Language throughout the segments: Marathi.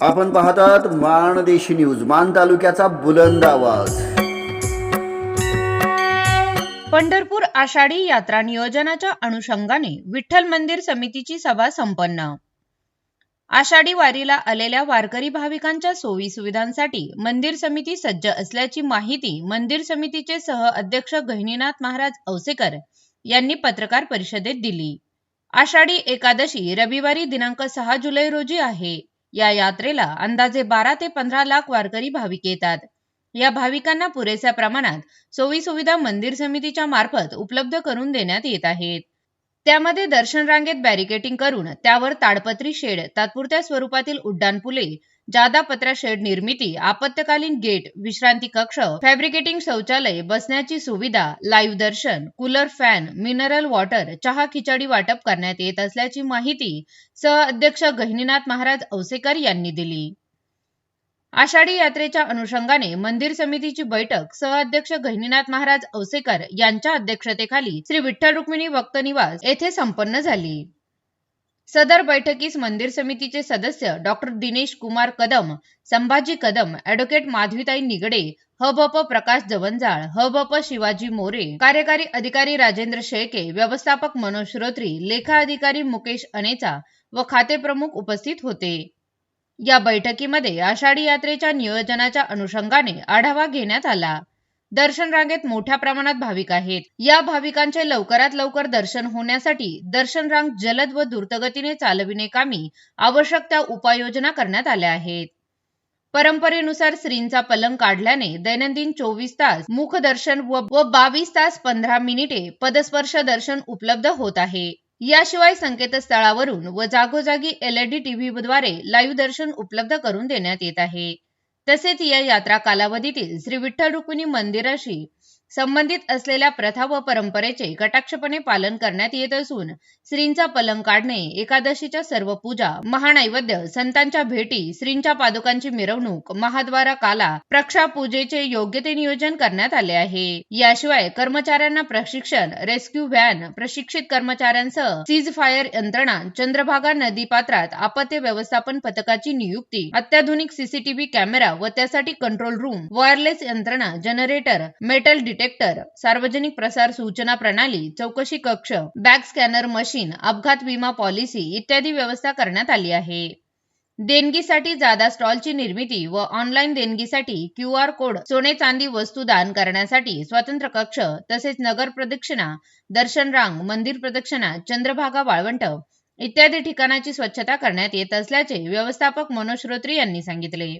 आपण पाहतात माणदेशी न्यूज मान तालुक्याचा बुलंद आवाज. पंढरपूर आषाढी यात्रा नियोजनाच्या अनुषंगाने विठ्ठल मंदिर समितीची सभा संपन्न. आषाढी वारीला आलेल्या वारकरी भाविकांच्या सोयी सुविधांसाठी मंदिर समिती सज्ज असल्याची माहिती मंदिर समितीचे सह अध्यक्ष गहिनीनाथ महाराज औसेकर यांनी पत्रकार परिषदेत दिली. आषाढी एकादशी रविवारी दिनांक सहा जुलै रोजी आहे. या यात्रेला अंदाजे बारा ते पंधरा लाख वारकरी भाविक येतात. या भाविकांना पुरेशा प्रमाणात सोयी सुविधा मंदिर समितीच्या मार्फत उपलब्ध करून देण्यात येत आहेत. त्यामध्ये दर्शन रांगेत बॅरिकेटिंग करून त्यावर ताडपत्री शेड तात्पुरत्या स्वरूपातील उड्डाणपुले जादा पत्रा शेड निर्मिती आपत्कालीन गेट विश्रांती कक्ष फॅब्रिकेटिंग शौचालय बसण्याची सुविधा लाईव्ह दर्शन कूलर फॅन मिनरल वॉटर चहा खिचडी वाटप करण्यात येत असल्याची माहिती सह अध्यक्ष गहिनीनाथ महाराज औसेकर यांनी दिली. आषाढी यात्रेच्या अनुषंगाने मंदिर समितीची बैठक सहअध्यक्ष गहिनीनाथ महाराज औसेकर यांच्या अध्यक्षतेखाली श्री विठ्ठल रुक्मिणी भक्त निवास येथे संपन्न झाली. सदर बैठकीस मंदिर समितीचे सदस्य डॉक्टर दिनेश कुमार कदम संभाजी कदम ऍडव्होकेट माधवीताई निगडे हबप प्रकाश जवंजाळ हबप शिवाजी मोरे कार्यकारी अधिकारी राजेंद्र शेळके व्यवस्थापक मनोज श्रोत्री लेखा अधिकारी मुकेश अनेचा व खाते प्रमुख उपस्थित होते. या बैठकीमध्ये आषाढी यात्रेच्या नियोजनाच्या अनुषंगाने आढावा घेण्यात आला. दर्शन रांगेत मोठ्या प्रमाणात भाविक आहेत. या भाविकांचे लवकरात लवकर दर्शन होण्यासाठी दर्शन रांग जलद व द्रुतगतीने चालविणे कामी आवश्यक त्या उपाययोजना करण्यात आल्या आहेत. परंपरेनुसार श्रींचा पलंग काढल्याने दैनंदिन चोवीस तास मुखदर्शन व व बावीस तास पंधरा मिनिटे पदस्पर्श दर्शन उपलब्ध होत आहे. याशिवाय संकेतस्थळावरून व जागोजागी एलईडी टीव्हीद्वारे लाईव्ह दर्शन उपलब्ध करून देण्यात येत आहे. तसेच या यात्रा कालावधीतील श्री विठ्ठल रुक्मिणी मंदिराशी संबंधित असलेल्या प्रथा व परंपरेचे कटाक्षपणे पालन करण्यात येत असून श्रींचा पलंग काढणे एकादशीच्या सर्व पूजा महानैवेद्य संतांच्या भेटी श्रींच्या पादुकांची मिरवणूक महाद्वारा काला प्रक्षा पूजेचे योग्य ते नियोजन करण्यात आले आहे. याशिवाय कर्मचाऱ्यांना प्रशिक्षण रेस्क्यू व्हॅन प्रशिक्षित कर्मचाऱ्यांसह सीज फायर यंत्रणा चंद्रभागा नदी पात्रात आपत्ती व्यवस्थापन पथकाची नियुक्ती अत्याधुनिक सीसीटीव्ही कॅमेरा व त्यासाठी कंट्रोल रूम वायरलेस यंत्रणा जनरेटर मेटल डिटेक्टर सार्वजनिक प्रसार सूचना प्रणाली चौकशी कक्ष बॅग स्कॅनर मशीन अपघात विमा पॉलिसी इत्यादी व्यवस्था करण्यात आली आहे. देणगीसाठी जादा स्टॉलची निर्मिती व ऑनलाईन देणगीसाठी क्यू आर कोड सोने चांदी वस्तू दान करण्यासाठी स्वतंत्र कक्ष तसेच नगर प्रदक्षिणा दर्शन रांग मंदिर प्रदक्षिणा चंद्रभागा वाळवंट इत्यादी ठिकाणाची स्वच्छता करण्यात येत असल्याचे व्यवस्थापक मनोज श्रोत्री यांनी सांगितले.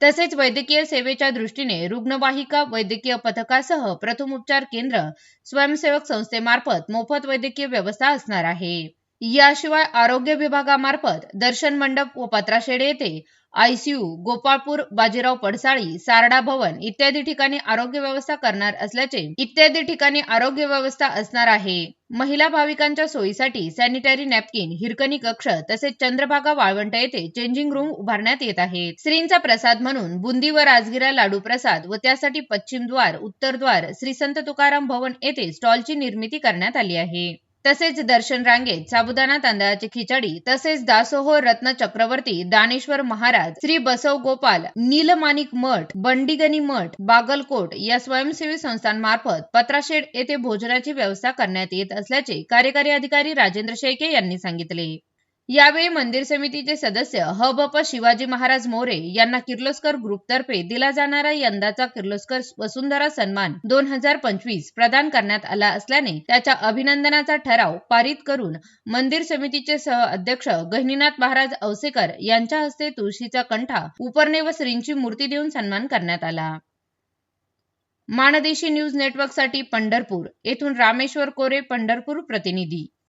तसेच वैद्यकीय सेवेच्या दृष्टीने रुग्णवाहिका वैद्यकीय पथकासह प्रथम उपचार केंद्र स्वयंसेवक संस्थेमार्फत मोफत वैद्यकीय व्यवस्था असणार आहे. याशिवाय आरोग्य विभागामार्फत दर्शन मंडप व पत्राशेड येथे आयसीयू गोपाळपूर बाजीराव पडसाळी सारडा भवन इत्यादी ठिकाणी आरोग्य व्यवस्था करणार असल्याचे इत्यादी ठिकाणी आरोग्य व्यवस्था असणार आहे. महिला भाविकांच्या सोयीसाठी सॅनिटरी नॅपकिन हिरकणी कक्ष तसेच चंद्रभागा वाळवंट येथे चेंजिंग रूम उभारण्यात येत आहेत श्रींचा प्रसाद म्हणून बुंदी व राजगिरा लाडू प्रसाद व त्यासाठी पश्चिम द्वार उत्तर द्वार श्री संत तुकाराम भवन येथे स्टॉलची निर्मिती करण्यात आली आहे. तसेच दर्शन रांगेत साबुदाणा तांदळाची खिचडी तसेच दासोह रत्न चक्रवर्ती दानेश्वर महाराज श्री बसव गोपाल नीलमानिक मठ बंडीगणी मठ बागलकोट या स्वयंसेवी संस्थांमार्फत पत्राशेड येथे भोजनाची व्यवस्था करण्यात येत असल्याचे कार्यकारी अधिकारी राजेंद्र शेळके यांनी सांगितले. यावेळी मंदिर समितीचे सदस्य हबप शिवाजी महाराज मोरे यांना किर्लोस्कर ग्रुपतर्फे दिला जाणारा यंदाचा किर्लोस्कर वसुंधरा सन्मान दोन हजार पंचवीस प्रदान करण्यात आला असल्याने त्याच्या अभिनंदनाचा ठराव पारित करून मंदिर समितीचे सह अध्यक्ष गहिनीनाथ महाराज औसेकर यांच्या हस्ते तुळशीचा कंठा उपरणे व श्रींची मूर्ती देऊन सन्मान करण्यात आला. माणदेशी न्यूज नेटवर्कसाठी पंढरपूर येथून रामेश्वर कोरे पंढरपूर प्रतिनिधी.